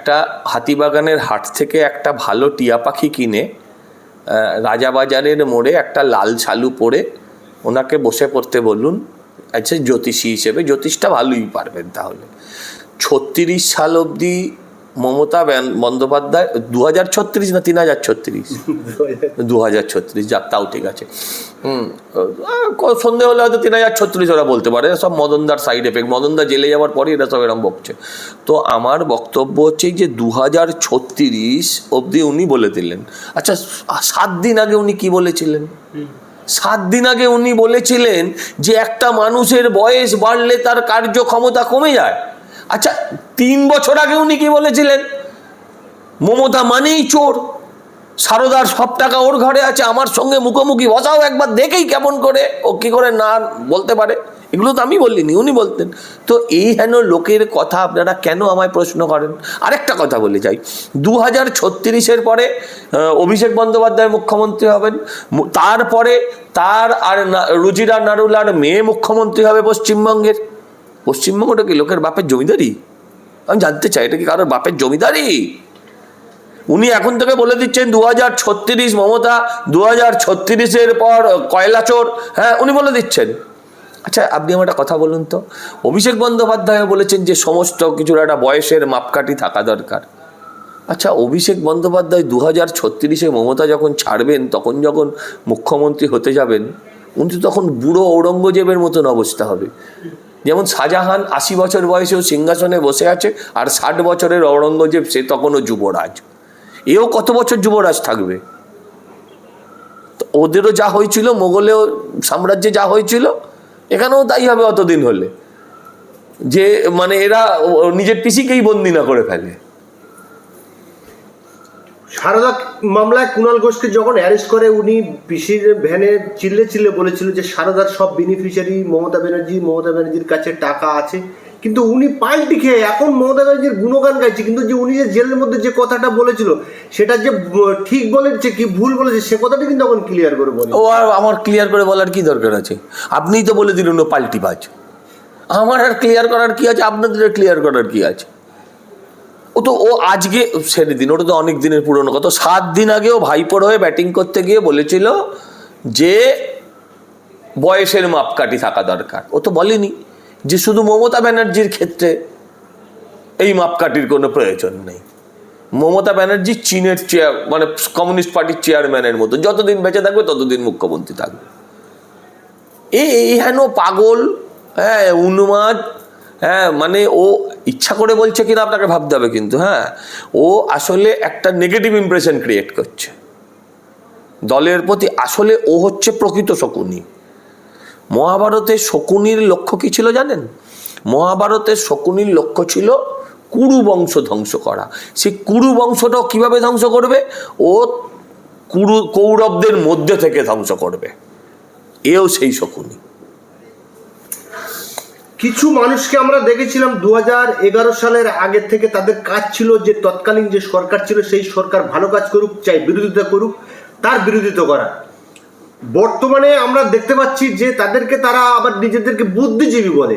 একটা হাতিবাগানের হাট থেকে একটা ভালো টিয়া পাখি কিনে রাজাবাজারের মোড়ে একটা লাল ছালু পরে ওনাকে বসে পড়তে বলুন আচ্ছা জ্যোতিষী হিসেবে জ্যোতিষটা ভালোই পারবেন তাহলে। ছত্রিশ সাল অবধি মমতা বন্দ্যোপাধ্যায় দু হাজার ছত্রিশ না তিন হাজার ছত্রিশ? দু হাজার ছত্রিশ যাক তাও ঠিক আছে। হুম সন্ধে হলে হয়তো তিন হাজার ছত্রিশ ওরা বলতে পারে। সব মদনদার সাইড এফেক্ট মদনদা জেলে যাওয়ার পরে এরা সব এরকম বকছে। তো আমার বক্তব্য হচ্ছে যে দু হাজার ছত্রিশ অবধি উনি বলে দিলেন। আচ্ছা সাত দিন আগে উনি কি বলেছিলেন? সাত দিন আগে উনি বলেছিলেন যে একটা মানুষের বয়স বাড়লে তার কার্যক্ষমতা কমে যায়। আচ্ছা তিন বছর আগে উনি কি বলেছিলেন? মমতা মানেই চোর। সারদার সব টাকা ওর ঘরে আছে, আমার সঙ্গে মুখোমুখি বসাও একবার, দেখেই কেমন করে। ও কি করে না বলতে পারে? এগুলো তো আমি বলিনি, উনি বলতেন। তো এই হেন লোকের কথা আপনারা কেন আমায় প্রশ্ন করেন? আরেকটা কথা বলে যাই। দু হাজার ছত্রিশের পরে অভিষেক বন্দ্যোপাধ্যায় মুখ্যমন্ত্রী হবেন। তারপরে তার আর রুজিরা নারুলার মেয়ে মুখ্যমন্ত্রী হবে পশ্চিমবঙ্গের। পশ্চিমবঙ্গটা কি লোকের বাপের জমিদারি? আমি জানতে চাই, এটা কি কারোর বাপের জমিদারি? উনি এখন থেকে বলে দিচ্ছেন দু হাজার ছত্রিশ মমতা দু হাজার ছত্রিশের পর কয়লা চোর হ্যাঁ উনি বলে দিচ্ছেন। আচ্ছা আপনি আমার একটা কথা বলুন তো। অভিষেক বন্দ্যোপাধ্যায় বলেছেন যে সমস্ত কিছুর একটা বয়সের মাপকাঠি থাকা দরকার। আচ্ছা অভিষেক বন্দ্যোপাধ্যায় দু হাজার ছত্রিশে মমতা যখন ছাড়বেন, তখন যখন মুখ্যমন্ত্রী হতে যাবেন, উনি তখন বুড়ো ঔরঙ্গজেবের মতন অবস্থা হবে। যেমন শাহজাহান আশি বছর বয়সেও সিংহাসনে বসে আছে, আর ষাট বছরের ঔরঙ্গজেব, সে তখনও যুবরাজ। এও কত বছর যুবরাজ থাকবে? ওদেরও যা হয়েছিল, মোগলেও, সাম্রাজ্যে যা হয়েছিল, এখানেও তাই হবে অতদিন হলে। যে মানে এরা নিজের পিসিকেই বন্দি না করে ফেলে। সারদা মামলায় কুণাল ঘোষকে যখন অ্যারেস্ট করে, উনি পিসির ভ্যানে চিল্লে চিল্লে বলেছিল যে সারদার সব বেনিফিশিয়ারি মমতা ব্যানার্জি, মমতা ব্যানার্জির কাছে টাকা আছে। কিন্তু উনি পাল্টি খেয়ে এখন মমতা ব্যানার্জির গুণগান গাইছে। কিন্তু যে উনি যে জেলের মধ্যে যে কথাটা বলেছিল, সেটা যে ঠিক বলেছে কি ভুল বলেছে, সে কথাটা কিন্তু এখন ক্লিয়ার করে বলে। ও আর আমার ক্লিয়ার করে বলার কি দরকার আছে? আপনিই তো বলে দিলেন ও পাল্টিবাজ আমার আর ক্লিয়ার করার কি আছে? আপনাদের ক্লিয়ার করার কি আছে? ও তো, ও আজকে ছেড়ে দিন ওটা তো অনেক দিনের পুরনো কথা, সাত দিন আগে আগেও ভাইপোর হয়ে ব্যাটিং করতে গিয়ে বলেছিল যে বয়সের মাপকাঠি থাকা দরকার। ও তো বলেনি যে শুধু মমতা ব্যানার্জির ক্ষেত্রে এই মাপকাঠির কোনো প্রয়োজন নেই। মমতা ব্যানার্জি চীনের চেয়ার মানে কমিউনিস্ট পার্টির চেয়ারম্যানের মতো, যতদিন বেঁচে থাকবে ততদিন মুখ্যমন্ত্রী থাকবে। এই হেন পাগল হ্যাঁ উন্মাদ হ্যাঁ মানে ও ইচ্ছা করে বলছে কিনা আপনাকে ভাবতে হবে কিন্তু হ্যাঁ। ও আসলে একটা নেগেটিভ ইমপ্রেশন ক্রিয়েট করছে। দলের প্রতি আসলে ও হচ্ছে প্রকৃত শকুনি। মহাভারতে শকুনির লক্ষ্য কি ছিল জানেন? মহাভারতের শকুনির লক্ষ্য ছিল কুরু বংশ ধ্বংস করা। সেই কুরু বংশটাও কীভাবে ধ্বংস করবে? ও কুরু, কৌরবদের মধ্যে থেকে ধ্বংস করবে। এও সেই শকুনি। কিছু মানুষকে আমরা দেখেছিলাম দু এগারো সালের আগের থেকে তাদের কাজ ছিল যে তৎকালীন যে সরকার ছিল সেই সরকার ভালো কাজ করুক চাই বিরোধিতা করুক তার বিরোধিতা করা। বর্তমানে আমরা দেখতে পাচ্ছি যে তাদেরকে তারা আবার নিজেদেরকে বুদ্ধিজীবী বলে।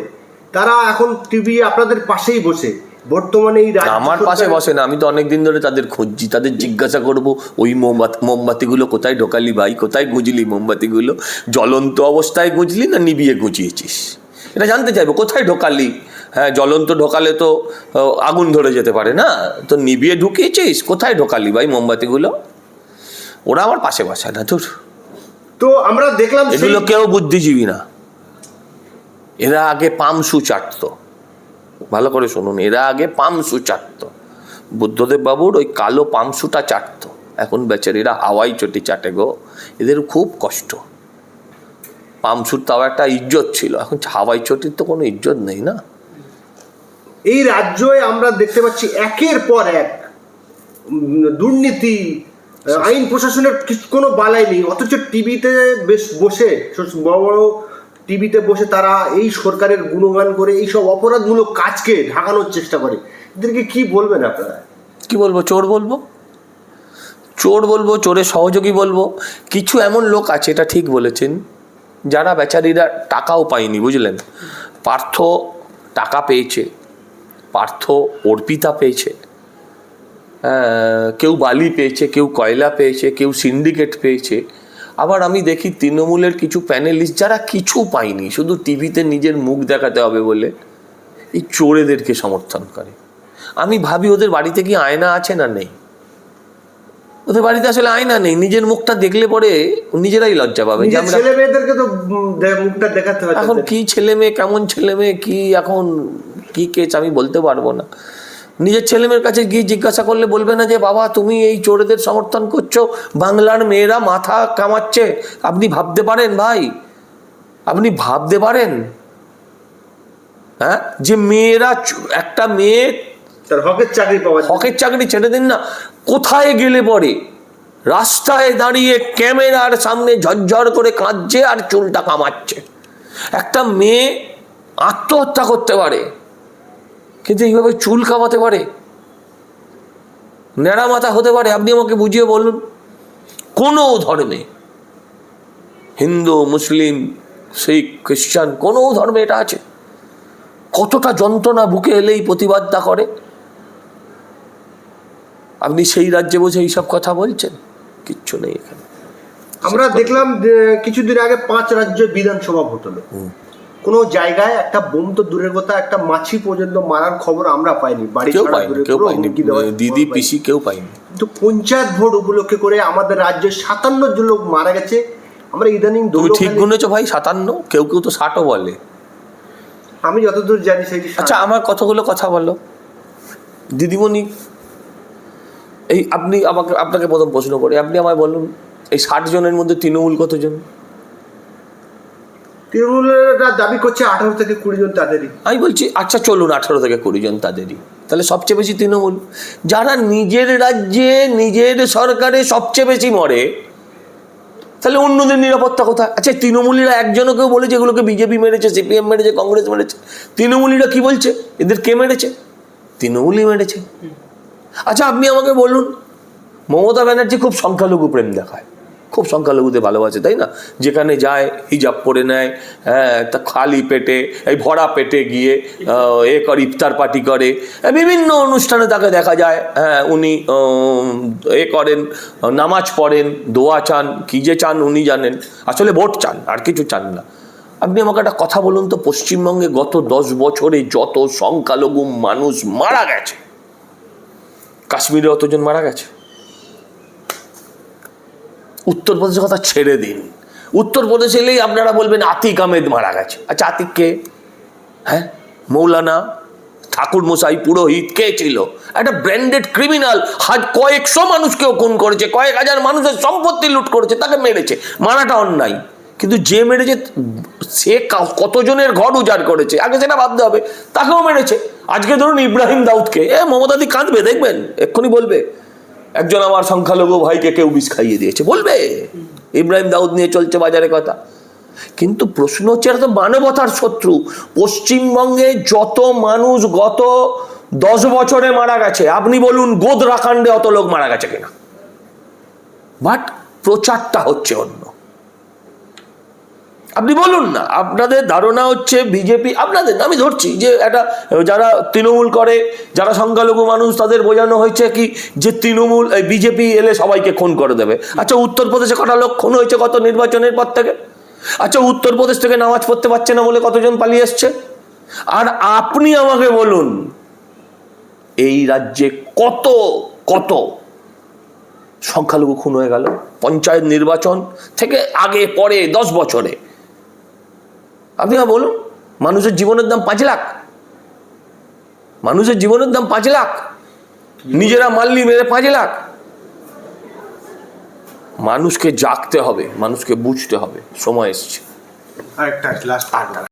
তারা এখন টিভি আপনাদের পাশেই বসে। বর্তমানে এই আমার পাশে বসে না আমি তো অনেক দিন ধরে তাদের খুঁজছি তাদের জিজ্ঞাসা করব ওই মোমবাতি মোমবাতিগুলো কোথায় ঢোকালি ভাই? কোথায় গুঁজলি মোমবাতিগুলো? জ্বলন্ত অবস্থায় গুঁজলি না নিবিয়ে গুঁজিয়েছিস এটা জানতে চাইব কোথায় ঢোকালি? হ্যাঁ জ্বলন্ত ঢোকালে তো আগুন ধরে যেতে পারে না? তো নিবিয়ে ঢুকিয়েছিস? কোথায় ঢোকালি ভাই মোমবাতিগুলো? ওরা আমার পাশে বসে না তোর। তো আমরা দেখলাম এগুলো কেউ বুদ্ধিজীবী না। এরা আগে পামসু চাটতো। ভালো করে শুনুন এরা আগে পামসু চাটতো। বুদ্ধদেব বাবুর ওই কালো পামসুটা চাটতো। এখন বেচারিরা হাওয়াই চটি চাটে গো। এদের খুব কষ্ট। পামসুর তাও একটা ইজ্জত ছিল। এখন হাওয়াই চটির তো কোনো ইজ্জত নেই না? এই রাজ্যে আমরা দেখতে পাচ্ছি একের পর এক দুর্নীতি আইন প্রশাসনের কোনো বালাই নেই। অথচ টিভিতে বেশ বসে বড় বড় টিভিতে বসে তারা এই সরকারের গুণগান করে এইসব অপরাধমূলক কাজকে ঢাকানোর চেষ্টা করে। এদেরকে কি বলবেন আপনারা? কি বলব চোর বলব? চোর বলব চোরের সহযোগী বলব? কিছু এমন লোক আছে এটা ঠিক বলেছেন যারা বেচারিরা টাকাও পায়নি, বুঝলেন? পার্থ টাকা পেয়েছে, পার্থ অর্পিতা পেয়েছে কেউ বালি পেয়েছে, কেউ কয়লা পেয়েছে, কেউ সিন্ডিকেট পেয়েছে। আবার আমি দেখি তৃণমূলের কিছু প্যানেলিস্ট যারা কিছু পায়নি, শুধু টিভিতে নিজের মুখ দেখাতে হবে বলে এই চোরেদেরকে সমর্থন করে। আমি ভাবি ওদের বাড়িতে কি আয়না আছে না নেই? ওদের বাড়িতে আসলে আয়না নেই নিজের মুখটা দেখলে পরে নিজেরাই লজ্জা পাবে ছেলে মেয়েদেরকে তো মুখটা দেখাতে হয় এখন কি ছেলে মেয়ে কেমন ছেলে মেয়ে কি এখন কি কেস আমি বলতে পারব না। নিজের ছেলে মেয়ের কাছে গিয়ে জিজ্ঞাসা করলে বলবে না যে বাবা তুমি এই চোরেদের সমর্থন করছ বাংলার মেয়েরা মাথা কামাচ্ছে। আপনি ভাবতে পারেন ভাই আপনি ভাবতে পারেন? হ্যাঁ? যে মেয়েরা একটা মেয়ে হকের চাকরি পাওয়া হকের চাকরি ছেড়ে দিন না কোথায় গেলে পরে? রাস্তায় দাঁড়িয়ে ক্যামেরার সামনে ঝরঝর করে কাঁদছে আর চুলটা কামাচ্ছে। একটা মেয়ে আত্মহত্যা করতে পারে, কিন্তু এইভাবে চুল কামাতে পারে? ন্যাড়া মাথা হতে পারে, আপনি আমাকে বুঝিয়ে বলুন। কোনো ধর্মে, হিন্দু, মুসলিম, শিখ, খ্রিস্টান, কোনো ধর্মে এটা আছে? কতটা যন্ত্রণা বুকে এলেই প্রতিবাদটা করে? আপনি সেই রাজ্যে বসে এইসব কথা বলছেন? কিচ্ছু নেই এখানে। আমরা দেখলাম কিছুদিন আগে পাঁচ রাজ্য বিধানসভা ভোট হলো। কোনো জায়গায় একটা বোম তো দূরের কথা একটা মাছি পর্যন্ত মারার খবর আমরা পাইনি। বাড়ি কেউ দূরে কেউ দেওয়ার দিদি পিসি কেউ পায়নি কিন্তু পঞ্চায়েত ভোট উপলক্ষে করে আমাদের রাজ্যে সাতান্ন জন লোক মারা গেছে। আমরা ইদানিং তুমি ঠিক গুনেছো ভাই সাতান্ন? কেউ কেউ তো ষাটও বলে। আমি যতদূর জানি সেই আচ্ছা আমার কতগুলো কথা বলো। দিদিমণি এই আপনি আমাকে আপনাকে প্রথম প্রশ্ন করি। আপনি আমায় বলুন এই ষাট জনের মধ্যে তৃণমূল কতজন? তৃণমূলেরা দাবি করছে আঠারো থেকে কুড়ি জন তাদেরই। আমি বলছি আচ্ছা চলুন আঠারো থেকে কুড়ি জন তাদেরই। তাহলে সবচেয়ে বেশি তৃণমূল। যারা নিজের রাজ্যে নিজের সরকারে সবচেয়ে বেশি মরে তাহলে অন্যদের নিরাপত্তা কোথায়? আচ্ছা তৃণমূলীরা একজনও কেউ বলেছে এগুলোকে বিজেপি মেরেছে সিপিএম মেরেছে কংগ্রেস মেরেছে। তৃণমূলীরা কি বলছে? এদের কে মেরেছে? তৃণমূলই মেরেছে। আচ্ছা আপনি আমাকে বলুন। মমতা ব্যানার্জি খুব সংখ্যালঘু প্রেম দেখায়। খুব সংখ্যালঘুতে ভালোবাসে, তাই না? যেখানে যায়, হিজাব পরে নেয় হ্যাঁ তা খালি পেটে, এই ভরা পেটে গিয়ে এ করে, ইফতার পার্টি করে। বিভিন্ন অনুষ্ঠানে তাকে দেখা যায় হ্যাঁ উনি এ করেন, নামাজ পড়েন, দোয়া চান, কী যে চান উনি জানেন। আসলে ভোট চান, আর কিছু চান না। আপনি আমাকে একটা কথা বলুন তো, পশ্চিমবঙ্গে গত দশ বছরে যত সংখ্যালঘু মানুষ মারা গেছে কাশ্মীরে অতজন মারা গেছে? উত্তরপ্রদেশের কথা ছেড়ে দিন। উত্তরপ্রদেশ এলেই আপনারা বলবেন আতিক আহমেদ মারা গেছে। আচ্ছা আতিক কে? হ্যাঁ? মৌলানা ঠাকুর মশাই পুরোহিত, কে ছিল? একটা ব্র্যান্ডেড ক্রিমিনাল। হাজ কয়েকশো মানুষকেও খুন করেছে, কয়েক হাজার মানুষের সম্পত্তি লুট করেছে, তাকে মেরেছে। মারাটা অন্যায়। কিন্তু যে মেরেছে, সে কতজনের ঘর উজাড় করেছে? আগে সেটা ভাবতে হবে। তাকেও মেরেছে। আজকে ধরুন ইব্রাহিম দাউদকে, এ মমতাদি কাঁদবে, দেখবেন, এক্ষুনি বলবে, একজন আমার সংখ্যালঘু ভাইকে কেউ বিষ খাইয়ে দিয়েছে, বলবে, ইব্রাহিম দাউদ নিয়ে চলছে বাজারে কথা। কিন্তু প্রশ্ন হচ্ছে এটা তো মানবতার শত্রু। পশ্চিমবঙ্গে যত মানুষ গত দশ বছরে মারা গেছে, আপনি বলুন গোদরাকাণ্ডে অত লোক মারা গেছে কিনা? বাট প্রচারটা হচ্ছে অন্য। আপনি বলুন না, আপনাদের ধারণা হচ্ছে বিজেপি, আপনাদের আমি ধরছি যে একটা, যারা তৃণমূল করে, যারা সংখ্যালঘু মানুষ, তাদের বোঝানো হয়েছে কি যে তৃণমূল বিজেপি এলে সবাইকে খুন করে দেবে। আচ্ছা উত্তরপ্রদেশে কটা লোক খুন হয়েছে কত নির্বাচনের পর থেকে? আচ্ছা উত্তরপ্রদেশ থেকে নামাজ পড়তে পারছে না বলে কতজন পালিয়ে এসছে? আর আপনি আমাকে বলুন, এই রাজ্যে কত কত সংখ্যালঘু খুন হয়ে গেল? পঞ্চায়েত নির্বাচন থেকে আগে, পরে, দশ বছরে। আপনি আমায় বলুন মানুষের জীবনের দাম পাঁচ লাখ। মানুষের জীবনের দাম পাঁচ লাখ। নিজেরা মারলি মেরে পাঁচ লাখ। মানুষকে জাগতে হবে মানুষকে বুঝতে হবে। সময় এসছে। আরেকটা লাস্ট